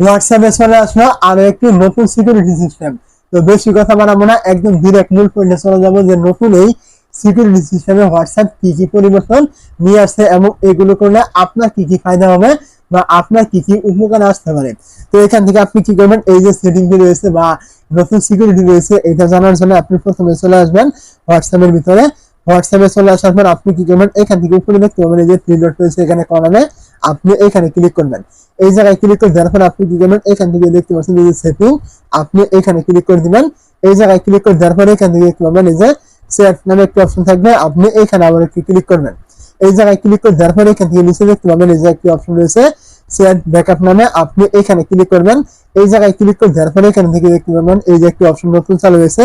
হোয়াটসঅ্যাপে চলে আসলো আরও একটি নতুন সিকিউরিটি সিস্টেম তো বেশি কথা বাড়াবো না, একদম ডিরেক্ট মূল পয়েন্টে চলে যাব যে নতুন এই সিকিউরিটি সিস্টেমে হোয়াটসঅ্যাপ কি কি পরিবর্তন নিয়ে আসছে এবং এগুলো করলে আপনার কি কি ফায়দা হবে বা আপনার কি কি উপকার আসতে পারে। তো এখান থেকে আপনি কি করবেন, এই যে সেটিংটি রয়েছে বা নতুন সিকিউরিটি রয়েছে, এটা জানার জন্য আপনি প্রথমে চলে আসবেন হোয়াটসঅ্যাপের ভিতরে। হোয়াটসঅ্যাপে চলে আসার পর আপনি কি করবেন, এখান থেকে উপরে দেখতে পাবেন এই যে থ্রি ডট রয়েছে এখানে কর্নারে আপনি এখানে ক্লিক করবেন। এই জায়গায় ক্লিক করে দেওয়ার পর আপনি কি করবেন? এখান থেকে দেখতে পাচ্ছেন এই যে সেটিং, আপনি এখানে ক্লিক করে দিবেন। এই জায়গায় ক্লিক করে দেওয়ার পরে এখান থেকে দেখতে পাবেন এই যে সেট নামে একটি অপশন থাকবে। আপনি এখানে আবার একটি ক্লিক করবেন। এই জায়গায় ক্লিক করে দেওয়ার পরে এখান থেকে নিচে দেখতে পাবেন এই যে একটি অপশন রয়েছে সেট ব্যাকআপ নামে। আপনি এখানে ক্লিক করবেন। এই জায়গায় ক্লিক করে দেওয়ার পরে এখান থেকে দেখতে পাবেন এই যে একটি অপশন নতুন চালু হয়েছে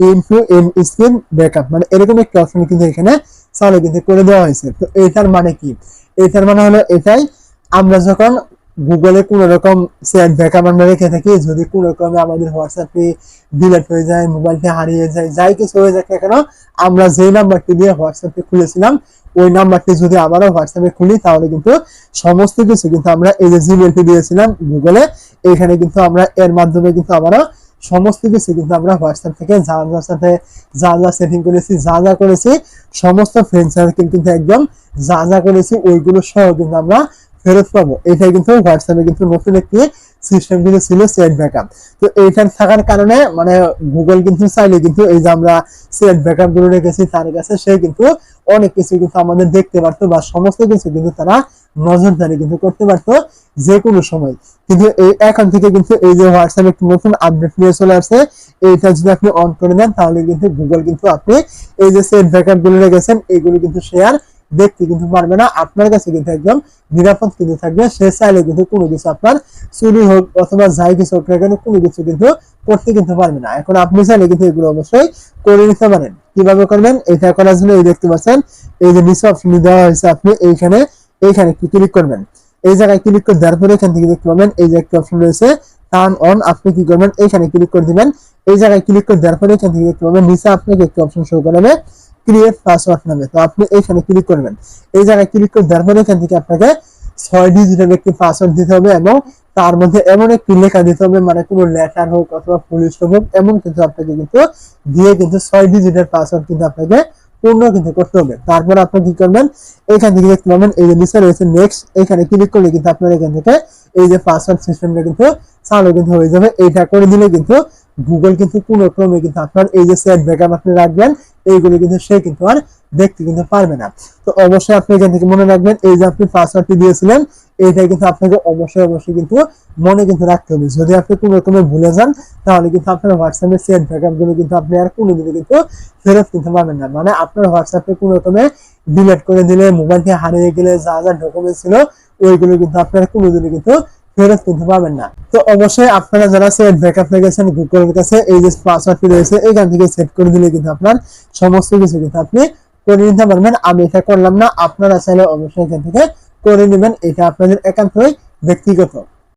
ইনফু ইন স্ক্রিন ব্যাকআপ মানে এরকম একটি অপশন কিন্তু এখানে চালু কিন্তু করে দেওয়া হয়েছে। তো এটার মানে কি? এটার মানে হলো এটাই, আমরা যখন গুগলে কোন রকম সেট ব্যাকআপ আমরা রেখে থাকি, যদি কোন রকমে আমাদের হোয়াটসঅ্যাপে ডিলেট হয়ে যায় মোবাইলটি হারিয়ে যায়, যাই কিছু হয়ে যাক কেন, আমরা যেই নাম্বারটি দিয়ে হোয়াটসঅ্যাপে খুলেছিলাম, ওই নাম্বারটি যদি আবারও হোয়াটসঅ্যাপে খুলি, তাহলে কিন্তু সমস্ত কিছু কিন্তু আমরা এই যে জিমেলটি দিয়েছিলাম গুগলে এখানে কিন্তু আমরা এর মাধ্যমে কিন্তু আবারও সমস্ত কিছু কিন্তু আমরা হোয়াটসঅ্যাপ থেকে যা যার সাথে যা যা সেটিং করেছি, যা যা করেছি, সমস্ত ফ্রেন্ড সার্কেল কিন্তু একদম যা যা করেছি, ওইগুলো সহ কিন্তু আমরা ফেরত পাবো। এটাই কিন্তু হোয়াটসঅ্যাপে কিন্তু নতুন একটি সিস্টেম কিন্তু ছিল সেট ব্যাকআপ তো এইটার থাকার কারণে মানে গুগল কিন্তু চাইলে কিন্তু এই যে আমরা সেট ব্যাকআপগুলো রেখেছি, তার কাছে সে কিন্তু অনেক কিছু কিন্তু আমাদের দেখতে পারতো বা সমস্ত কিছু কিন্তু তারা নজরদারি কিন্তু করতে পারতো যে কোনো সময়। কিন্তু এই এখন থেকে কিন্তু এই যে হোয়াটসঅ্যাপ একটি নতুন আপডেট নিয়ে চলে আসছে, এইটা যদি আপনি অন করে দেন তাহলে কিন্তু গুগল কিন্তু আপনি এই যে সেট ব্যাকআপগুলো রেখেছেন, এগুলো কিন্তু শেয়ার দেখতে কিন্তু পারবে না। আপনার কাছে কিন্তু একদম নিরাপদ কিন্তু থাকবে। সে চাইলে কিন্তু কোনো কিছু আপনার চুরি হোক অথবা যাই কিছু হোক না কেন, কোনো কিছু কিন্তু করতে কিন্তু পারবে না। এখন আপনি চাইলে কিন্তু এগুলো অবশ্যই করে নিতে পারেন। কীভাবে করবেন? এটা করার জন্য এই দেখতে পাচ্ছেন, এই যে নিচে অপশন দেওয়া হয়েছে আপনি, এইখানে এইখানে ক্লিক করবেন? এই জায়গায় ক্লিক করে দেওয়ার পরে এখান থেকে দেখতে পাবেন, এই যে একটা অপশন রয়েছে টার্ন অন আপনি কি করবেন? এইখানে ক্লিক করে দিবেন। এই জায়গায় ক্লিক করে দেওয়ার পরে এখান থেকে দেখতে পাবেন, নিচে আপনাকে একটা অপশন শো করাবে ক্রিয়েট পাসওয়ার্ড নামে। তো আপনি এইখানে ক্লিক করবেন। এই জায়গায় ক্লিক করে দেওয়ার পরে এখান থেকে আপনাকে ছয় ডিজিটের একটি পাসওয়ার্ড দিতে হবে এবং তার মধ্যে এমন একটি লেখা দিতে হবে মানে কোনো লেটার হোক অথবা পুলিশ হোক, এমন কিন্তু আপনাকে কিন্তু দিয়ে কিন্তু ছয় ডিজিটের পাসওয়ার্ড কিন্তু আপনাকে পূর্ণ কিন্তু করতে হবে। তারপর আপনি কি করবেন? এখান থেকে দেখতে পাবেন, এই যে নিচে রয়েছে নেক্সট এখানে ক্লিক করলে কিন্তু আপনার এখান থেকে এই যে পাসওয়ার্ড সিস্টেমটা কিন্তু চালু কিন্তু হয়ে যাবে। এইটা করে দিলে কিন্তু গুগল কিন্তু পুনঃক্রমে ক্রমে কিন্তু আপনার এই যে সেট ব্যাকআপ আপনি রাখবেন, এইগুলো কিন্তু সে কিন্তু আর দেখতে কিন্তু পারবে না। তো অবশ্যই আপনি এখান থেকে মনে রাখবেন, এই যে আপনি পাসওয়ার্ডটি দিয়েছিলেন, এইটা কিন্তু আপনাকে অবশ্যই অবশ্যই কিন্তু মনে কিন্তু রাখতে হবে। যদি আপনি কোনো রকমে ভুলে যান, তাহলে কিন্তু আপনার হোয়াটসঅ্যাপের সেট ব্যাকআপগুলো কিন্তু আপনি আর কোনোদিনও কিন্তু ফেরত কিনতে পারবেন না। মানে আপনার হোয়াটসঅ্যাপে কোনো রকমে ডিলিট করে দিলে মোবাইলটি হারিয়ে গেলে যা যা ডকুমেন্ট ছিল, ওইগুলো কিন্তু আপনার কোনোদিনও কিন্তু ফেরত কিনতে পারবেন না। তো অবশ্যই আপনারা যারা সেট ব্যাকআপ রেখেছেন গুগলের কাছে এই যে পাসওয়ার্ডটি রয়েছে, এখান থেকে সেট করে দিলে কিন্তু আপনার সমস্ত কিছু কিন্তু আপনি করে নিতে পারবেন। আমি এটা করলাম না, আপনারা চাইলে অবশ্যই এখান থেকে করে নেবেন। এটা আপনাদের একান্তই ব্যক্তিগত।